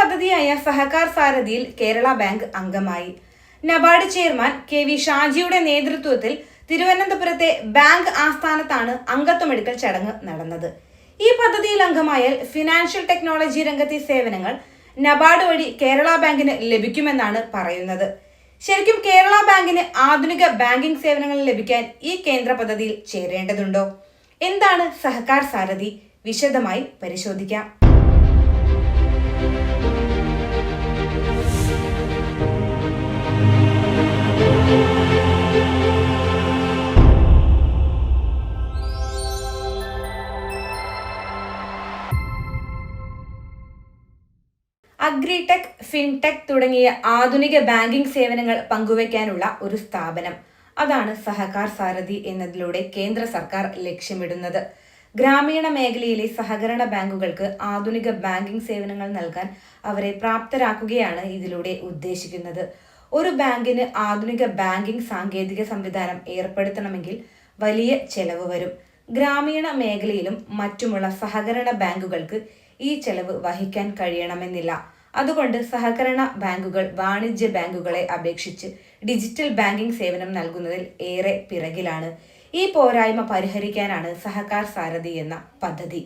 പദ്ധതിയായ സഹകാർ സാരഥിയിൽ കേരള ബാങ്ക് അംഗമായി. നബാർഡ് ചെയർമാൻ കെ വി ഷാജിയുടെ നേതൃത്വത്തിൽ തിരുവനന്തപുരത്തെ ബാങ്ക് ആസ്ഥാനത്താണ് അംഗത്വമെടുക്കൽ ചടങ്ങ് നടന്നത്. ഈ പദ്ധതിയിൽ അംഗമായാൽ ഫിനാൻഷ്യൽ ടെക്നോളജി രംഗത്തെ സേവനങ്ങൾ നബാർഡ് വഴി കേരള ബാങ്കിന് ലഭിക്കുമെന്നാണ് പറയുന്നത്. ശരിക്കും കേരള ബാങ്കിന് ആധുനിക ബാങ്കിംഗ് സേവനങ്ങൾ ലഭിക്കാൻ ഈ കേന്ദ്ര പദ്ധതിയിൽ ചേരേണ്ടതുണ്ടോ? എന്താണ് സഹകാർ സാരഥി? വിശദമായി പരിശോധിക്കാം. അഗ്രിടെക് ഫിൻടെക് തുടങ്ങിയ ആധുനിക ബാങ്കിംഗ് സേവനങ്ങൾ പങ്കുവയ്ക്കാനുള്ള ഒരു സ്ഥാപനം. അതാണ് സഹകാർ സാരഥി എന്നതിലൂടെ കേന്ദ്ര സർക്കാർ ലക്ഷ്യമിടുന്നത്. ഗ്രാമീണ മേഖലയിലെ സഹകരണ ബാങ്കുകൾക്ക് ആധുനിക ബാങ്കിംഗ് സേവനങ്ങൾ നൽകാൻ അവരെ പ്രാപ്തരാക്കുകയാണ് ഇതിലൂടെ ഉദ്ദേശിക്കുന്നത്. ഒരു ബാങ്കിന് ആധുനിക ബാങ്കിംഗ് സാങ്കേതിക സംവിധാനം ഏർപ്പെടുത്തണമെങ്കിൽ വലിയ ചെലവ് വരും. ഗ്രാമീണ മേഖലയിലും മറ്റുമുള്ള സഹകരണ ബാങ്കുകൾക്ക് ഈ ചെലവ് വഹിക്കാൻ കഴിയണമെന്നില്ല. അതുകൊണ്ട് സഹകരണ ബാങ്കുകൾ വാണിജ്യ ബാങ്കുകളെ അപേക്ഷിച്ച് ഡിജിറ്റൽ ബാങ്കിംഗ് സേവനം നൽകുന്നതിൽ ഏറെ പിറകിലാണ്. ഈ പോരായ്മ പരിഹരിക്കാനാണ് സഹകാർ സാരഥി എന്ന പദ്ധതി.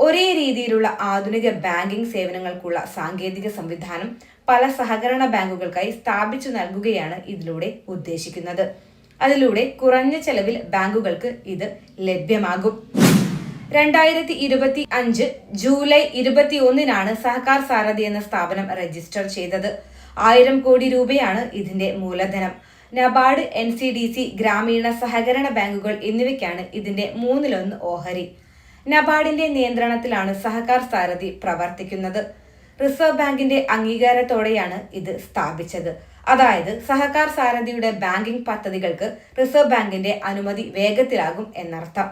ഒരേ രീതിയിലുള്ള ആധുനിക ബാങ്കിംഗ് സേവനങ്ങൾക്കുള്ള സാങ്കേതിക സംവിധാനം പല സഹകരണ ബാങ്കുകൾക്കായി സ്ഥാപിച്ചു നൽകുകയാണ് ഇതിലൂടെ ഉദ്ദേശിക്കുന്നത്. അതിലൂടെ കുറഞ്ഞ ചെലവിൽ ബാങ്കുകൾക്ക് ഇത് ലഭ്യമാകും. രണ്ടായിരത്തി ഇരുപത്തി അഞ്ച് ജൂലൈ ഇരുപത്തി ഒന്നിനാണ് സഹകാർ സാരഥി എന്ന സ്ഥാപനം രജിസ്റ്റർ ചെയ്തത്. ആയിരം കോടി രൂപയാണ് ഇതിന്റെ മൂലധനം. NABARD N C D C ഗ്രാമീണ സഹകരണ ബാങ്കുകൾ എന്നിവയ്ക്കാണ് ഇതിന്റെ മൂന്നിലൊന്ന് ഓഹരി. നബാർഡിന്റെ നിയന്ത്രണത്തിലാണ് സഹകാർ സാരഥി പ്രവർത്തിക്കുന്നത്. റിസർവ് ബാങ്കിന്റെ അംഗീകാരത്തോടെയാണ് ഇത് സ്ഥാപിച്ചത്. അതായത് സഹകാർ സാരഥിയുടെ ബാങ്കിംഗ് പദ്ധതികൾക്ക് റിസർവ് ബാങ്കിന്റെ അനുമതി വേഗത്തിലാകും എന്നർത്ഥം.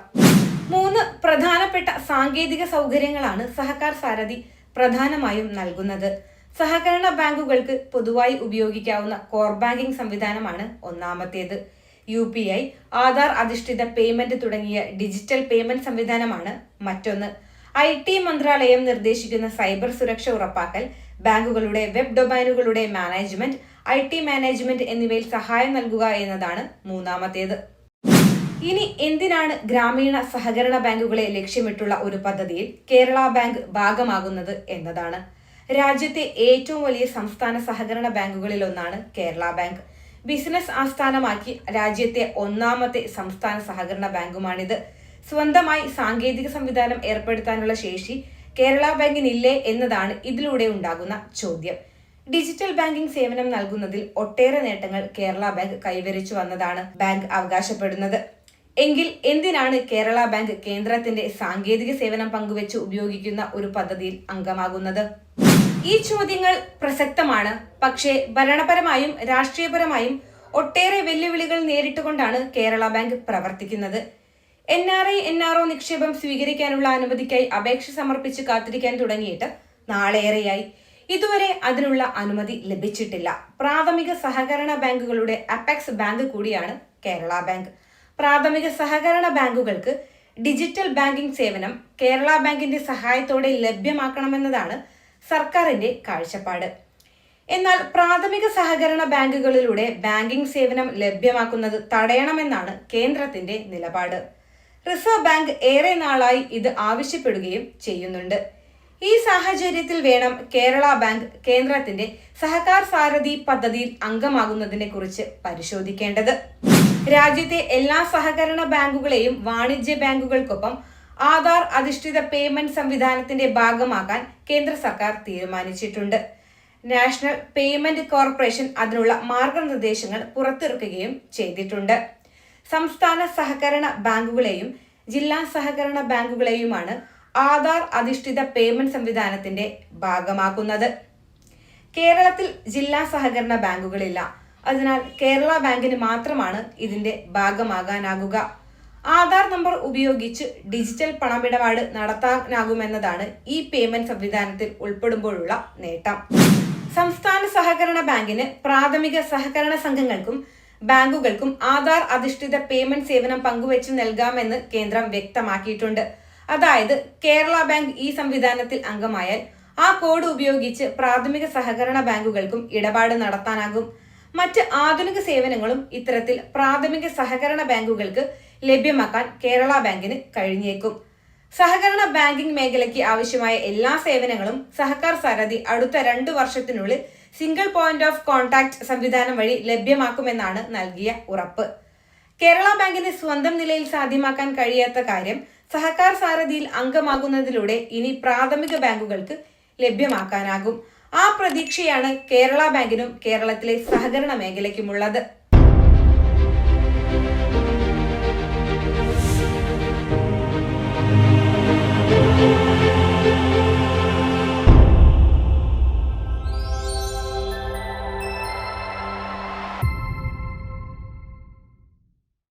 മൂന്ന് പ്രധാനപ്പെട്ട സാങ്കേതിക സൗകര്യങ്ങളാണ് സഹകാർ സാരഥി പ്രധാനമായും നൽകുന്നത്. സഹകരണ ബാങ്കുകൾക്ക് പൊതുവായി ഉപയോഗിക്കാവുന്ന കോർ ബാങ്കിംഗ് സംവിധാനമാണ് ഒന്നാമത്തേത്. യു പി ഐ ആധാർ അധിഷ്ഠിത പേയ്മെന്റ് തുടങ്ങിയ ഡിജിറ്റൽ പേയ്മെന്റ് സംവിധാനമാണ് മറ്റൊന്ന്. ഐ ടി മന്ത്രാലയം നിർദ്ദേശിക്കുന്ന സൈബർ സുരക്ഷ ഉറപ്പാക്കൽ ബാങ്കുകളുടെ വെബ് ഡൊമൈനുകളുടെ മാനേജ്മെന്റ് ഐ ടി മാനേജ്മെന്റ് എന്നിവയിൽ സഹായം നൽകുക എന്നതാണ് മൂന്നാമത്തേത്. ഇനി എന്തിനാണ് ഗ്രാമീണ സഹകരണ ബാങ്കുകളെ ലക്ഷ്യമിട്ടുള്ള ഒരു പദ്ധതിയിൽ കേരള ബാങ്ക് ഭാഗമാകുന്നത് എന്നതാണ്. രാജ്യത്തെ ഏറ്റവും വലിയ സംസ്ഥാന സഹകരണ ബാങ്കുകളിൽ ഒന്നാണ് കേരള ബാങ്ക്. ബിസിനസ് ആസ്ഥാനമാക്കി രാജ്യത്തെ ഒന്നാമത്തെ സംസ്ഥാന സഹകരണ ബാങ്കുമാണിത്. സ്വന്തമായി സാങ്കേതിക സംവിധാനം ഏർപ്പെടുത്താനുള്ള ശേഷി കേരള ബാങ്കിനില്ലേ എന്നതാണ് ഇതിലൂടെ ഉണ്ടാകുന്ന ചോദ്യം. ഡിജിറ്റൽ ബാങ്കിംഗ് സേവനം നൽകുന്നതിൽ ഒട്ടേറെ നേട്ടങ്ങൾ കേരള ബാങ്ക് കൈവരിച്ചു വന്നതാണ് ബാങ്ക് അവകാശപ്പെടുന്നത്. എങ്കിൽ എന്തിനാണ് കേരള ബാങ്ക് കേന്ദ്രത്തിന്റെ സാങ്കേതിക സേവനം പങ്കുവെച്ച് ഉപയോഗിക്കുന്ന ഒരു പദ്ധതിയിൽ അംഗമാകുന്നത്? ഈ ചോദ്യങ്ങൾ പ്രസക്തമാണ്. പക്ഷേ ഭരണപരമായും രാഷ്ട്രീയപരമായും ഒട്ടേറെ വെല്ലുവിളികൾ നേരിട്ടുകൊണ്ടാണ് കേരള ബാങ്ക് പ്രവർത്തിക്കുന്നത്. N R I N R O നിക്ഷേപം സ്വീകരിക്കാനുള്ള അനുമതിക്കായി അപേക്ഷ സമർപ്പിച്ച് കാത്തിരിക്കാൻ തുടങ്ങിയിട്ട് നാളേറെയായി. ഇതുവരെ അതിനുള്ള അനുമതി ലഭിച്ചിട്ടില്ല. പ്രാഥമിക സഹകരണ ബാങ്കുകളുടെ അപെക്സ് ബാങ്ക് കൂടിയാണ് കേരള ബാങ്ക്. പ്രാഥമിക സഹകരണ ബാങ്കുകൾക്ക് ഡിജിറ്റൽ ബാങ്കിംഗ് സേവനം കേരള ബാങ്കിന്റെ സഹായത്തോടെ ലഭ്യമാക്കണമെന്നതാണ് സർക്കാരിന്റെ കാഴ്ചപ്പാട്. എന്നാൽ പ്രാഥമിക സഹകരണ ബാങ്കുകളിലൂടെ ബാങ്കിംഗ് സേവനം ലഭ്യമാക്കുന്നത് തടയണമെന്നാണ് കേന്ദ്രത്തിന്റെ നിലപാട്. റിസർവ് ബാങ്ക് ഏറെ നാളായി ഇത് ആവശ്യപ്പെടുകയും ചെയ്യുന്നുണ്ട്. ഈ സാഹചര്യത്തിൽ വേണം കേരള ബാങ്ക് കേന്ദ്രത്തിന്റെ സഹകാർ സാരഥി പദ്ധതിയിൽ അംഗമാകുന്നതിനെ കുറിച്ച് പരിശോധിക്കേണ്ടത്. രാജ്യത്തെ എല്ലാ സഹകരണ ബാങ്കുകളെയും വാണിജ്യ ബാങ്കുകൾക്കൊപ്പം ആധാർ അധിഷ്ഠിത പേയ്മെന്റ് സംവിധാനത്തിന്റെ ഭാഗമാക്കാൻ കേന്ദ്ര സർക്കാർ തീരുമാനിച്ചിട്ടുണ്ട്. നാഷണൽ പേയ്മെന്റ് കോർപ്പറേഷൻ അതിനുള്ള മാർഗനിർദ്ദേശങ്ങൾ പുറത്തിറക്കുകയും ചെയ്തിട്ടുണ്ട്. സംസ്ഥാന സഹകരണ ബാങ്കുകളെയും ജില്ലാ സഹകരണ ബാങ്കുകളെയുമാണ് ആധാർ അധിഷ്ഠിത പേയ്മെന്റ് സംവിധാനത്തിന്റെ ഭാഗമാക്കുന്നത്. കേരളത്തിൽ ജില്ലാ സഹകരണ ബാങ്കുകളില്ല. അതിനാൽ കേരള ബാങ്കിന് മാത്രമാണ് ഇതിന്റെ ഭാഗമാകാനാകുക. ആധാർ നമ്പർ ഉപയോഗിച്ച് ഡിജിറ്റൽ പണമിടപാട് നടത്താനാകുമെന്നതാണ് ഈ പേയ്മെന്റ് സംവിധാനത്തിൽ ഉൾപ്പെടുമ്പോഴുള്ള നേട്ടം. സംസ്ഥാന സഹകരണ ബാങ്കിന് പ്രാഥമിക സഹകരണ സംഘങ്ങൾക്കും ബാങ്കുകൾക്കും ആധാർ അധിഷ്ഠിത പേയ്മെന്റ് സേവനം പങ്കുവച്ച് നൽകാമെന്ന് കേന്ദ്രം വ്യക്തമാക്കിയിട്ടുണ്ട്. അതായത് കേരള ബാങ്ക് ഈ സംവിധാനത്തിൽ അംഗമായാൽ ആ കോഡ് ഉപയോഗിച്ച് പ്രാഥമിക സഹകരണ ബാങ്കുകൾക്കും ഇടപാട് നടത്താനാകും. മറ്റ് ആധുനിക സേവനങ്ങളും ഇത്തരത്തിൽ പ്രാഥമിക സഹകരണ ബാങ്കുകൾക്ക് ലഭ്യമാക്കാൻ കേരള ബാങ്കിന് കഴിഞ്ഞേക്കും. സഹകരണ ബാങ്കിംഗ് മേഖലയ്ക്ക് ആവശ്യമായ എല്ലാ സേവനങ്ങളും സഹകാർ സാരഥി അടുത്ത രണ്ടു വർഷത്തിനുള്ളിൽ സിംഗിൾ പോയിന്റ് ഓഫ് കോൺടാക്ട് സംവിധാനം വഴി ലഭ്യമാക്കുമെന്നാണ് നൽകിയ ഉറപ്പ്. കേരള ബാങ്കിന് സ്വന്തം നിലയിൽ സാധ്യമാക്കാൻ കഴിയാത്ത കാര്യം സഹകാർ സാരഥിയിൽ അംഗമാകുന്നതിലൂടെ ഇനി പ്രാഥമിക ബാങ്കുകൾക്ക് ലഭ്യമാക്കാനാകും. ആ പ്രതീക്ഷയാണ് കേരള ബാങ്കിനും കേരളത്തിലെ സഹകരണ മേഖലയ്ക്കുമുള്ളത്.